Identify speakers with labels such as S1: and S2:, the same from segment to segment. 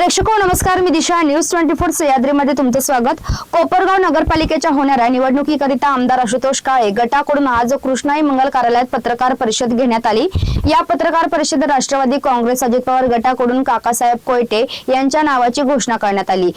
S1: प्रेक्षको नमस्कार मी Disha news twenty four सह्याद्रीमध्ये तुमचं स्वागत. कोपरगाव नगरपालिकेच्या होणाऱ्या निवडणुकीकरिता आमदार आशुतोष काळे गटाकडून आज कृष्णाई मंगल कार्यालयात पत्रकार परिषद घेण्यात आली. या पत्रकार परिषदेत राष्ट्रवादी काँग्रेस अजित पवार गटाकडून काकासाहेब कोयटे यांच्या नावाची घोषणा करण्यात आली.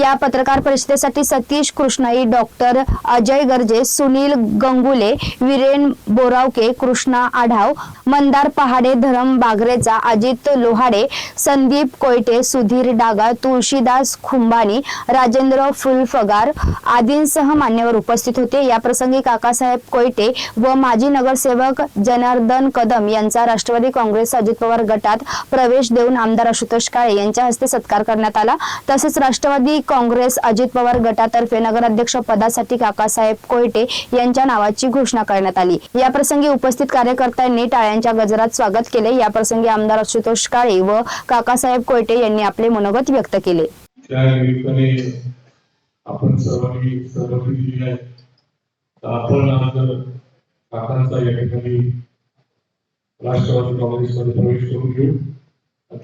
S1: या पत्रकार परिषदेसाठी सतीश कृष्णाई डॉक्टर अजय गर्जे सुनील गंगुले विरेन बोरावके कृष्णा आढाव मंदार पहाडे धरम बागरेचा अजित लोहाडे संदीप कोयटे सुधीर डागा तुळशीदास खुंबानी राजेंद्र फुलफगार आदींसह मान्यवर उपस्थित होते. या प्रसंगी काकासाहेब कोयटे व माजी नगरसेवक जनार्दन कदम यांचा राष्ट्रवादी काँग्रेस अजित पवार गटात प्रवेश देऊन आमदार आशुतोष काळे यांच्या हस्ते सत्कार करण्यात आला. तसेच राष्ट्रवादी काँग्रेस अजित पवार गटातर्फे नगराध्यक्ष पदासाठी काकासाहेब कोयटे यांच्या नावाची घोषणा करण्यात आली. या प्रसंगी उपस्थित कार्यकर्त्यांनी टाळ्यांच्या गजरात स्वागत केले. याप्रसंगी आमदार आशुतोष काळे व काकासाहेब कोयटे यांनी आपले मनोगत व्यक्त केले.
S2: त्या निमित्ताने आपण सर्वांनी सहमती दिली आहे आपण आज काकांचा या ठिकाणी राष्ट्रवादी काँग्रेसमध्ये प्रवेश करून घेऊ.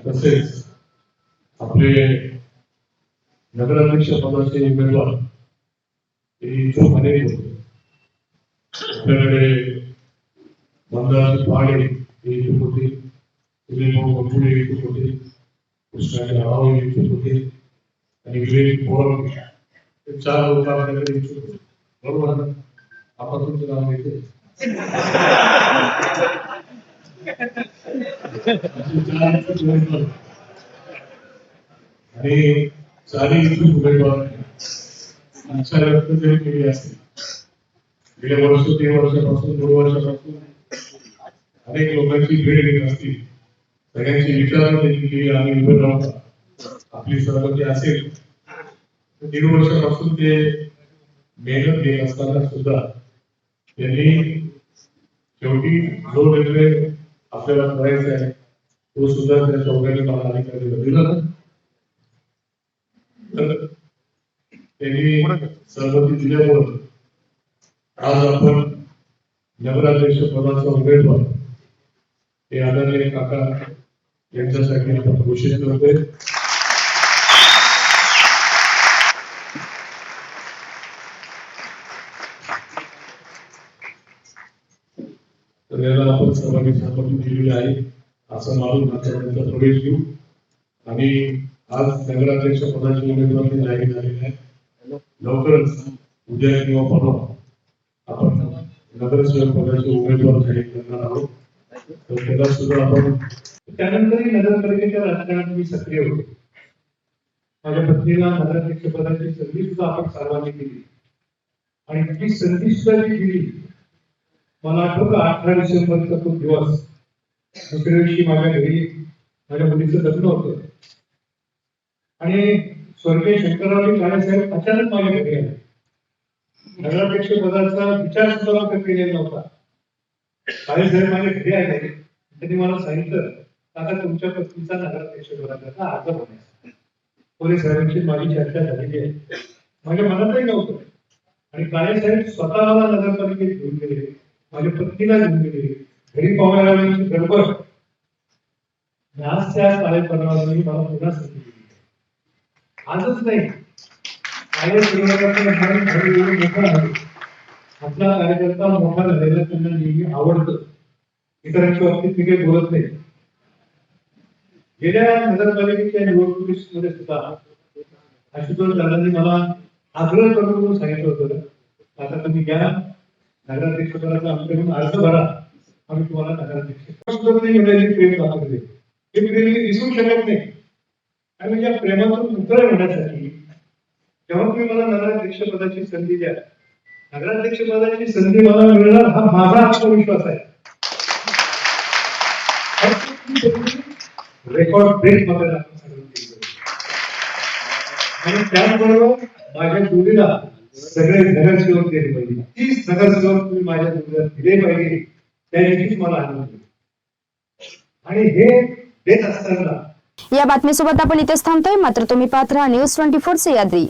S2: तसेच आपले नगराध्यक्ष पदाचे उमेदवार ते इथून अनेक होते. आपल्याकडे मंदाराचे पाडे हे इथून होते. मंजुळे इथून होते. गंगुले इच्छुक होते. कृष्णाचे राव हे इच्छुक होते. आणि विवेक बोरम हे चार लोक आपल्याकडे इच्छुक होते. बरोबर ना? आपण तुमचं नाव घेते आणि चारी इच्छुक उमेदवार आमच्या रक्त जरी केली असते. गेल्या वर्ष तीन वर्षापासून दोन वर्षापासून अनेक लोकांची भेट घेत असतील. सगळ्यांची विचार देखील केली आम्ही उभे राहू आपली सहमती असेल दीड वर्षापासून ते मेहनत घेत असताना सुद्धा त्यांनी शेवटी जो निर्णय आपल्याला करायचा आहे तो सुद्धा त्या चौघांनी मला अधिकारी दिला. तर त्यांनी सहमती दिल्यामुळं आज आपण नगराध्यक्ष पदाचा उमेदवार हे आदरणीय काका यांच्यासाठी घोषित करते तर याला आपण सर्वांनी सहमती दिलेली आहे. असं मानून त्यांचा प्रवेश घेऊ. आणि आज नगराध्यक्ष पदाचे उमेदवार जाहीर झालेले आहे. लवकरच उद्या किंवा परवा आपण नगरसेवक पदाचे उमेदवार जाहीर करणार आहोत. त्याला सुद्धा आपण
S3: त्यानंतरही नगरपालिकेच्या राजकारणात मी सक्रिय होतो. माझ्या पत्नीला नगराध्यक्ष पदाची संधी सुद्धा आपण सर्वांनी दिली. आणि ती संधी सुद्धा जी दिली मला आठवतं अठरा डिसेंबरचा तो दिवस. दुसऱ्या दिवशी माझ्या घरी माझ्या मुलीचं लग्न होतं. आणि स्वर्गीय शंकररावजी काळेसाहेब अचानक माझ्या घरी आले. नगराध्यक्ष पदाचा विचार सुद्धा केलेला नव्हता. काळेसाहेब माझ्या घरी आले त्यांनी मला सांगितलं आता तुमच्या पत्नीचा नगराध्यक्ष पदाचा अर्ज होण्याचा पोलीस साहेबांची माझी चर्चा झालेली आहे. माझ्या मनातही नव्हतं. आणि काळेसाहेब स्वतः मला नगरपालिकेत घेऊन गेले माझ्या पत्नीला घेऊन गेले घरी पाहुण्याची गडबड. आज त्या काळेपणावरही मला पुन्हा संधी दिली. आजच नाही. काळे परिवाराकडे घरी येऊन मोठा आहे आपला कार्यकर्ता मोठा झालेला त्यांना नेहमी आवडतं. इतरांच्या बाबतीत मी काही बोलत नाही. गेल्या नगरपालिकेच्या निवडणुकीमध्ये सुद्धा आशुतोष दादांनी मला आग्रह करून म्हणून सांगितलं होतं. आता तुम्ही घ्या नगराध्यक्ष पदाचा आमच्याकडून अर्ज भरा आम्ही तुम्हाला नगराध्यक्ष सुद्धा प्रेम दाखवले हे प्रेम विसरू शकत नाही. आणि या प्रेमातून उतर होण्यासाठी जेव्हा तुम्ही मला नगराध्यक्ष पदाची संधी द्या नगराध्यक्ष पदाची संधी मला मिळणार हा माझा आत्मविश्वास आहे. रेकॉर्ड ब्रेकमध्ये आणि त्याचबरोबर माझ्या जोडीला सगळे नगरसेवक दिले पाहिजे. तीच नगरसेवक तुम्ही माझ्या जोडीला दिले पाहिजे त्याची मला आनंद आणि हे देत असताना
S1: या बातमीसोबत आपण इथेच थांबतोय. मात्र तुम्ही पात्र न्यूज ट्वेंटी फोर सह्याद्री